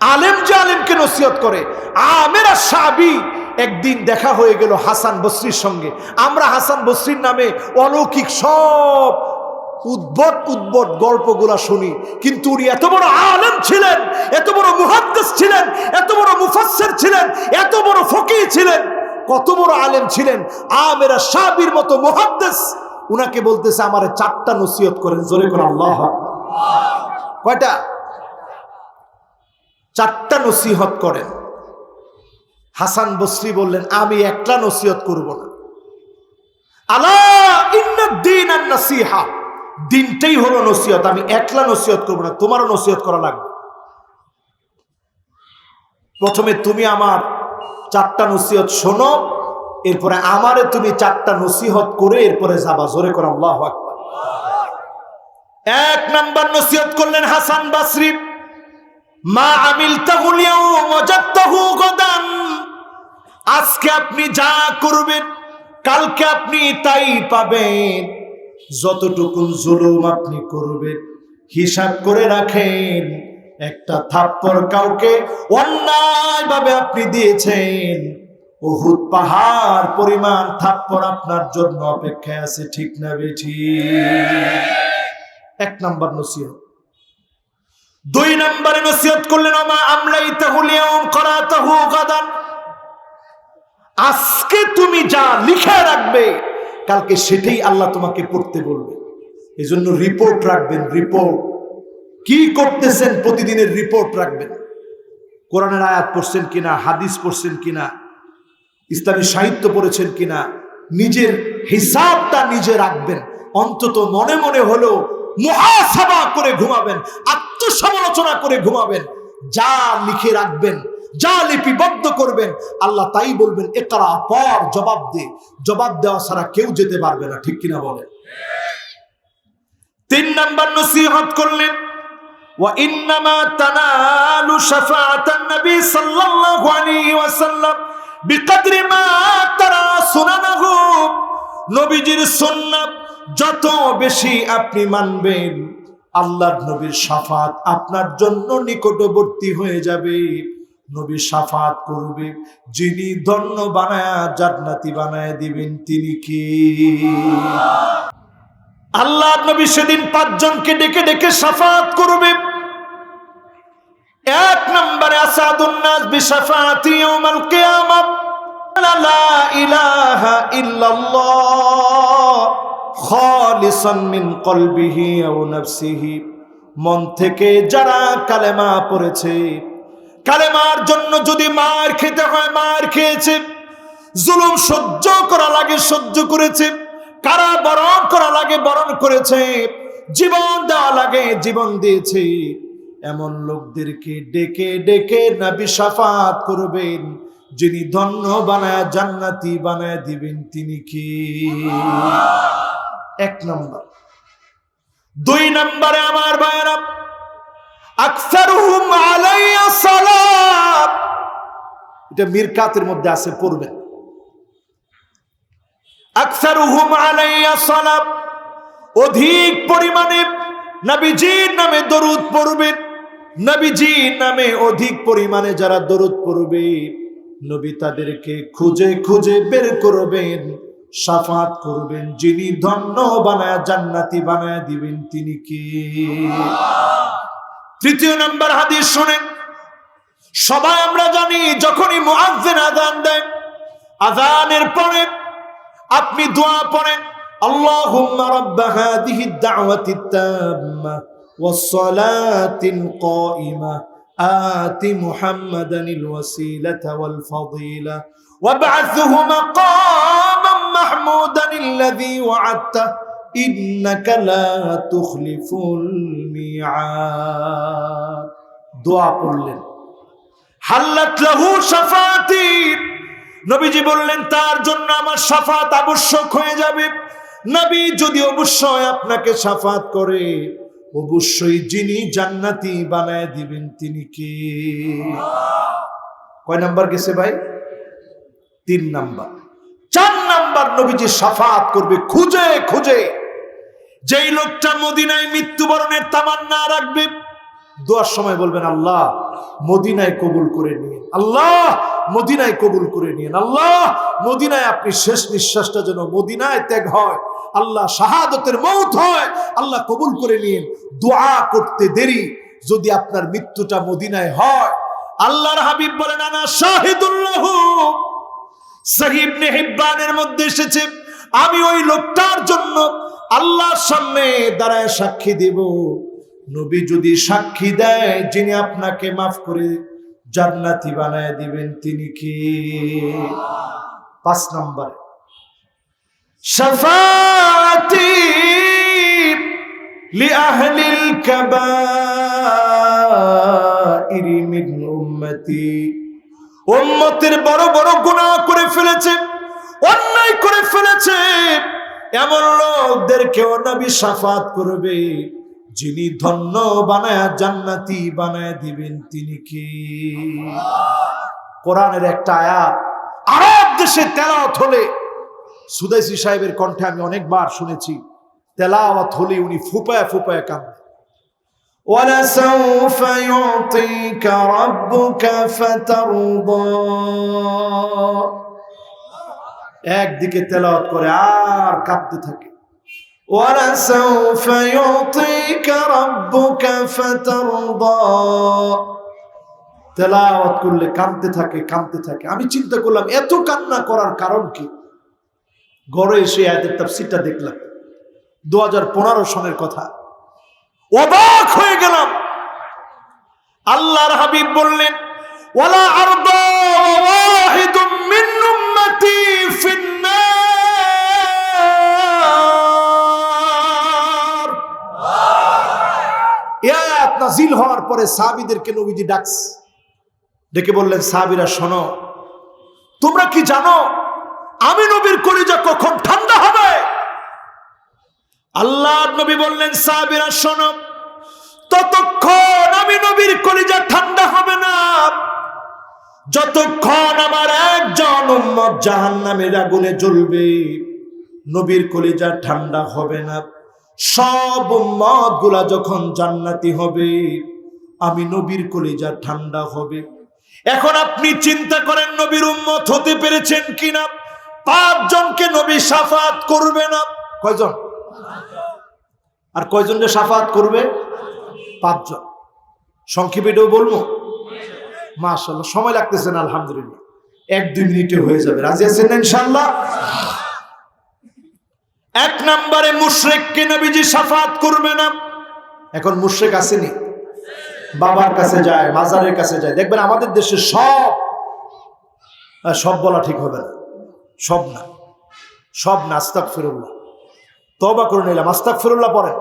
আলেম যে আলেমকে নসিহত করে। আমেরা সাবি একদিন দেখা হয়ে গেল হাসান বসরির সঙ্গে। আমরা হাসান বসরির নামে অলৌকিক সব উদ্ভট উদ্ভট গল্পগুলা শুনি। কিন্তু উনি এত বড় আলেম ছিলেন, এত বড় মুহাদ্দিস ছিলেন, এত বড় মুফাসসির ছিলেন, এত বড় ফকি ছিলেন, কত বড় আলেম ছিলেন। আমেরা সাবির মতো মুহাদ্দিস উনাকে বলতেছে, আমারে চারটা নসিহত করেন, জোরে করে আল্লাহ কয়টা? চারটা নসিহত করেন। হাসান বসরি বললেন, আমি একটা নসিহত করব না। আলা দিন আর নসিহা। দিনটাই হলো নসিহত, আমি একলা নসিহত করব না, তোমারও নসিহত করা লাগবে। প্রথমে তুমি আমার চারটা নসিহত শোনো, এরপরে আমারে তুমি চারটা নসিহত করে, এরপরে যাবা। জোরে করে আল্লাহ এক নাম্বার নসিহত করলেন হাসান বাসরি। মা আমিল আজকে আপনি যা করবেন, কালকে আপনি তাই পাবেন। যতটুকু জুলুম আপনি করবেন, হিসাব করে রাখেন। একটা থাপ্পড় কাউকে অন্যায় ভাবে আপনি দিয়েছেন। বহুত পাহাড় পরিমাণ থাপ্পড় আপনার জন্য অপেক্ষায় আছে, ঠিক না বেঠি? এক নাম্বার নসিহত। দুই নম্বরে নসিহত করলেন আমা আমলাই তাহুলিয়াম করা তাহু গাদান। আজকে তুমি যা লিখে রাখবে, কালকে সেটাই আল্লাহ তোমাকে পড়তে বলবে। এই জন্য রিপোর্ট রাখবেন, রিপোর্ট। কি করতেছেন প্রতিদিনের রিপোর্ট রাখবেন। কোরআনের আয়াত পড়ছেন কিনা, হাদিস পড়ছেন কিনা, ইসলামী সাহিত্য পড়েছেন কিনা, নিজের হিসাবটা নিজে রাখবেন। অন্তত মনে মনে হলো মহাসভা করে ঘুমাবেন আত্মসমালোচনা করে ঘুমাবেন যা লিখে রাখবেন যা লিপিবদ্ধ করবেন আল্লাহ তাই বলবেন একরা পর জবাব দে জবাব দেওয়া ছাড়া কেউ যেতে পারবে না ঠিক কিনা বলেন তিন নাম্বার নসিহত করলেন وإنما تنال شفاعة النبي صلى الله عليه وسلم بقدر ما ترى سننه নবীজির সুন্নাত যত বেশি আপনি মানবেন, আল্লাহর নবীর সাফাত আপনার জন্য নিকটবর্তী হয়ে যাবে। নবী সাফাত করবে, যিনি ধন্য বানায়া জান্নাতি বানায় দিবেন, তিনি কি? আল্লাহ নবী সেদিন পাঁচজনকে ডেকে ডেকে সাফাত করবে। এক নম্বরে আসাদুন্নাস বিশাফাতি ইয়াউমাল কিয়ামাহ লা ইলাহা ইল্লাল্লাহ। মিন কলবিহি মন থেকে যারা কালেমা পড়েছে, কালেমার জন্য যদি মার খেতে হয়, মার খেয়েছে। জুলুম সহ্য করা লাগে, সহ্য করেছে। কারা বরণ করা লাগে, বরণ করেছে। জীবন দেওয়া লাগে, জীবন দিয়েছে। এমন লোকদেরকে ডেকে ডেকে নাবি সাফাত করবেন, যিনি ধন্য বানায় জান্নাতি বানায় দিবেন। তিনি কি? এক নম্বর। দুই নম্বরে আমার ভাইরা আলাইয়া সালাত। এটা মিরকাতের মধ্যে আছে, পড়বেন। আকসারুহুম আলাইয়া অধিক পরিমাণে নবীজির নামে দরুদ পড়বেন। নবীজির নামে অধিক পরিমাণে যারা দরুদ পড়বে, নবী তাদেরকে খুঁজে খুঁজে বের করবেন। সাফাত করবেন যিনি ধন্য বানায় জান্নাতি বানায় দিবেন তিনি কি তৃতীয় নাম্বার হাদিস শোনেন সবাই আমরা জানি যখনই মুআজ্জিন আযান দেয় আযানের পরে আপনি দোয়া পড়েন اللهم رب هذه الدعوة التامة والصلاة القائمة آت محمدا الوسيلة والفضيلة وابعثه مقاما محمودا الذي وعدته إنك لا تخلف الميعاد দোয়া পড়লেন হাল্লাত লাহু শাফাতি নবীজি বললেন তার জন্য আমার সাফাত আবশ্যক হয়ে যাবে নবী যদি অবশ্যই আপনাকে সাফাত করে অবশ্যই যিনি জান্নাতি বানায় দিবেন তিনি কে কয় নাম্বার গেছে ভাই তিন নাম্বার চার নাম্বার নবীজি সাফাত করবে, খুঁজে খুঁজে। যেই লোকটা মদিনায় মৃত্যুবরণের তামান্না রাখবে, দোয়ার সময় বলবেন, আল্লাহ, মদিনায় কবুল করে নিয়ে আল্লাহ, মদিনায় কবুল করে নিয়ে আল্লাহ, মদিনায় আপনি শেষ নিঃশ্বাসটা যেন মদিনায় ত্যাগ হয়। আল্লাহ, শাহাদতের মৌত হয়। আল্লাহ, কবুল করে নিন। দোয়া করতে দেরি। যদি আপনার মৃত্যুটা মদিনায় হয়, আল্লাহর হাবিব বলেন, আনা শাহিদুল্লাহ সাহিবনে হিব্বানের মধ্যে এসেছে, আমি ওই লোকটার জন্য আল্লাহর সামনে দাঁড়ায় সাক্ষী দেব। নবী যদি সাক্ষী দেয়, যিনি আপনাকে মাফ করে জান্নাতি বানায় দিবেন, তিনি কি? পাঁচ নম্বরে সাফাতি লিআহলিল কাবাইরি উম্মতের বড় বড় গুনাহ করে ফেলেছে, অন্যায় করে ফেলেছে। এমন লোকদেরকেও নবী সাফাত করবে। যিনি ধন্য বানায় জান্নাতি বানায় দিবেন, তিনি কি? কোরআনের একটা আয়াত। আরব দেশে তেলাওয়াত হলে, সুদাইসি সাহেবের কণ্ঠে আমি অনেকবার শুনেছি, তেলাওয়াত হলে উনি ফুপায় ফুপায় কাঁদেন ولسوف يعطيك ربك فترضى একদিকে তেলাওয়াত করে আর কাঁদতে থাকে ولسوف يعطيك ربك فترضى তেলাওয়াত করলে কাঁদতে থাকে কাঁদতে থাকে আমি চিন্তা করলাম এত কান্না করার কারণ কি গড়ে এসে আয়াতের তাফসিরটা দেখলাম দু হাজার পনেরো সনের কথা অবাক হয়ে গেলাম। আল্লাহর হাবিব বললেন, ওয়ালা আরদা ওয়াহিদুম মিন উম্মতি ফিন্নার। হওয়ার পরে সাহাবীদেরকে নবীজি ডাকস ডেকে বললেন, সাহাবীরা, শোনো, তোমরা কি জানো, আমি নবীর কলিজা কখন ঠান্ডা হবে? আল্লাহ নবী বললেন, সাহাবীরা, শোনো, ততক্ষণ আমি নবীর কলিজা ঠান্ডা হবে না। যতক্ষণ আমার একজন উম্মত জাহান জাহান্নামের আগুনে জ্বলবে, নবীর কলিজা ঠান্ডা হবে না। সব উম্মতগুলা যখন জান্নাতি হবে, আমি নবীর কলিজা ঠান্ডা হবে। এখন আপনি চিন্তা করেন, নবীর উম্মত হতে পেরেছেন কিনা? পাঁচজনকে নবী সাফাত করবে না। কয়জন? আর কয়জন যে সাফাত করবে? পাঁচজন। সংক্ষেপে এটাও বলব? মাশাল্লাহ সময় লাগতেছে না, আলহামদুলিল্লাহ। এক, দুই মিনিটে হয়ে যাবে। রাজি আছেন না ইনশাল্লাহ এক নম্বরে মুশরেককে নবীজি সাফাত করবে না। এখন মুশরেক আসেনি। বাবার কাছে যায়, মাজারের কাছে যায়। দেখবেন আমাদের দেশে সব সব বলা ঠিক হবে না। সব না। সব না আস্তাক ফিরুল্লাহ তবা করে নিলাম। আস্তাক ফিরুল্লাহ পড়েন।